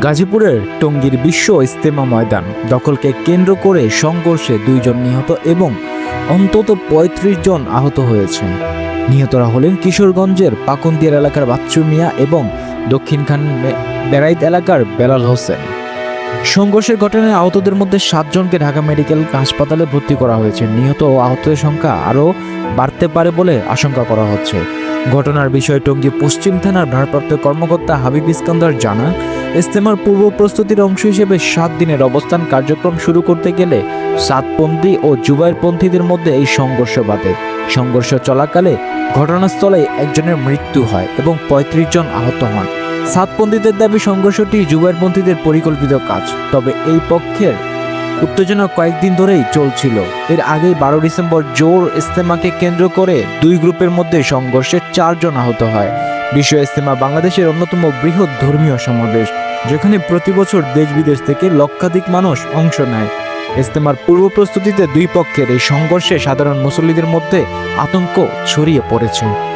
গাজীপুরের টঙ্গীর বিশ্ব ইস্তেমা ময়দান দখলকে কেন্দ্র করে সংঘর্ষে দুইজন নিহত এবং অন্তত ৩৫ জন আহত হয়েছেন। নিহতরা হলেন কিশোরগঞ্জের পাকুন্দিয়ার এলাকার বাচ্চু মিয়া এবং দক্ষিণখান বেড়াইত এলাকার বেলাল হোসেন। সংঘর্ষের ঘটনায় আহতদের মধ্যে সাতজনকে ঢাকা মেডিকেল হাসপাতালে ভর্তি করা হয়েছে। নিহত ও আহতের সংখ্যা আরও বাড়তে পারে বলে আশঙ্কা করা হচ্ছে। ঘটনার বিষয়ে টঙ্গী পশ্চিম থানার ভারপ্রাপ্ত কর্মকর্তা হাবিব ইস্কান্দার জানান ইস্তেমার পূর্ব প্রস্তুতির অংশ হিসেবে সাত দিনের অবস্থান কার্যক্রম শুরু করতে গেলে সাতপন্থী ও জুবাইরপন্থীদের মধ্যে এই সংঘর্ষ বাধে। সংঘর্ষ চলাকালে ঘটনাস্থলে একজনের মৃত্যু হয় এবং পঁয়ত্রিশ জন আহত হন। সাতপন্থীদের দাবি সংঘর্ষটি জুবাইরপন্থীদের পরিকল্পিত কাজ। তবে এই পক্ষের উত্তেজনা কয়েকদিন ধরেই চলছিল। এর আগেই বারো ডিসেম্বর জোর ইস্তেমাকে কেন্দ্র করে দুই গ্রুপের মধ্যে সংঘর্ষে চারজন আহত হয়। বিশ্ব ইস্তেমা বাংলাদেশের অন্যতম বৃহৎ ধর্মীয় সমাবেশ, যেখানে প্রতি বছর দেশ বিদেশ থেকে লক্ষাধিক মানুষ অংশ নেয়। ইস্তেমার পূর্ব প্রস্তুতিতে দুই পক্ষের এই সংঘর্ষে সাধারণ মুসল্লিদের মধ্যে আতঙ্ক ছড়িয়ে পড়েছে।